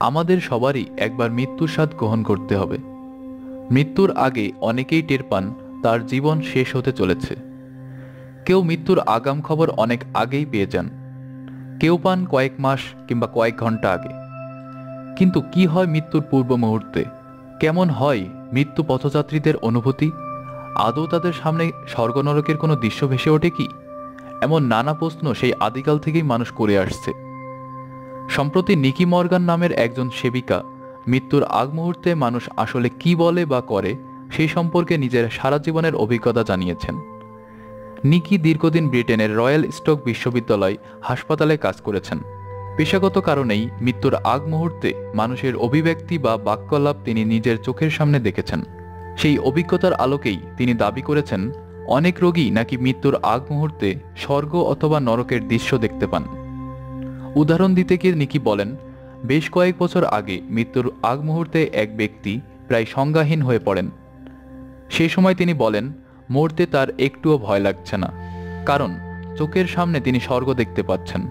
আমাদের সবারই একবার মৃত্যুর স্বাদ গ্রহণ করতে হবে। মৃত্যুর আগে অনেকেই টের পান তার জীবন শেষ হতে চলেছে। কেউ মৃত্যুর আগাম খবর অনেক আগেই পেয়ে যান। কেউ পান কয়েক মাস কিংবা কয়েক ঘণ্টা আগে। কিন্তু কি হয় মৃত্যুর পূর্ব মুহূর্তে? কেমন হয় মৃত্যু পথযাত্রীদের অনুভূতি? আদৌ তাদের সামনে স্বর্গনরকের কোনো দৃশ্য ভেসে ওঠে কি? এমন নানা প্রশ্ন সেই আদিকাল থেকেই মানুষ করে আসছে। সম্প্রতি নিকি মর্গান নামের একজন সেবিকা মৃত্যুর আগ মুহূর্তে মানুষ আসলে কি বলে বা করে সেই সম্পর্কে নিজের সারা জীবনের অভিজ্ঞতা জানিয়েছেন। নিকি দীর্ঘদিন ব্রিটেনের রয়্যাল স্টক বিশ্ববিদ্যালয় হাসপাতালে কাজ করেছেন। পেশাগত কারণেই মৃত্যুর আগ মুহূর্তে মানুষের অভিব্যক্তি বা বাক্যলাপ তিনি নিজের চোখের সামনে দেখেছেন। সেই অভিজ্ঞতার আলোকেই তিনি দাবি করেছেন, অনেক রোগী নাকি মৃত্যুর আগ মুহূর্তে স্বর্গ অথবা নরকের দৃশ্য দেখতে পান। উদাহরণ দিতে গিয়ে নিকি বলেন, বেশ কয়েক বছর আগে মৃত্যুর আগ মুহূর্তে এক ব্যক্তি প্রায় সংজ্ঞাহীন হয়ে পড়েন। সেই সময় তিনি বলেন, মরতে তার একটুও ভয় লাগছে না, কারণ চোখের সামনে তিনি স্বর্গ দেখতে পাচ্ছেন।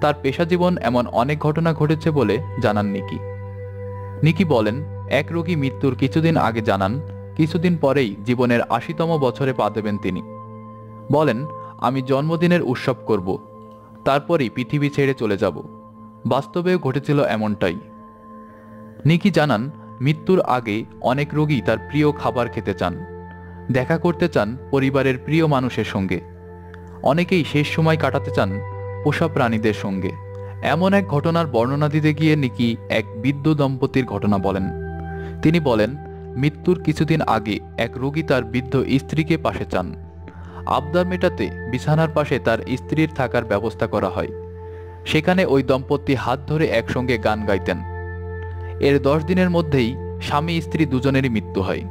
তার পেশা জীবন এমন অনেক ঘটনা ঘটেছে বলে জানান নিকি। নিকি বলেন, এক রোগী মৃত্যুর কিছুদিন আগে জানান, কিছুদিন পরেই জীবনের আশিতম বছরে পা দেবেন তিনি। বলেন, আমি জন্মদিনের উৎসব করব তারপরেই পৃথিবী ছেড়ে চলে যাব। বাস্তবেও ঘটেছিল এমনটাই। নিকি জানান, মৃত্যুর আগে অনেক রোগী তার প্রিয় খাবার খেতে চান। দেখা করতে চান পরিবারের প্রিয় মানুষের সঙ্গে। অনেকেই শেষ সময় কাটাতে চান পোষা প্রাণীদের সঙ্গে। এমন এক ঘটনার বর্ণনা দিতে গিয়ে নিকি এক বৃদ্ধ দম্পতির ঘটনা বলেন। তিনি বলেন, মৃত্যুর কিছুদিন আগে এক রোগী তার বৃদ্ধ স্ত্রীকে পাশে চান। আবদার মেটাতে বিছানার পাশে তার স্ত্রীর থাকার ব্যবস্থা করা হয়। সেখানে ওই দম্পতি হাত ধরে একসঙ্গে গান গাইতেন। এর দশ দিনের মধ্যেই স্বামী স্ত্রী দুজনেরই মৃত্যু হয়।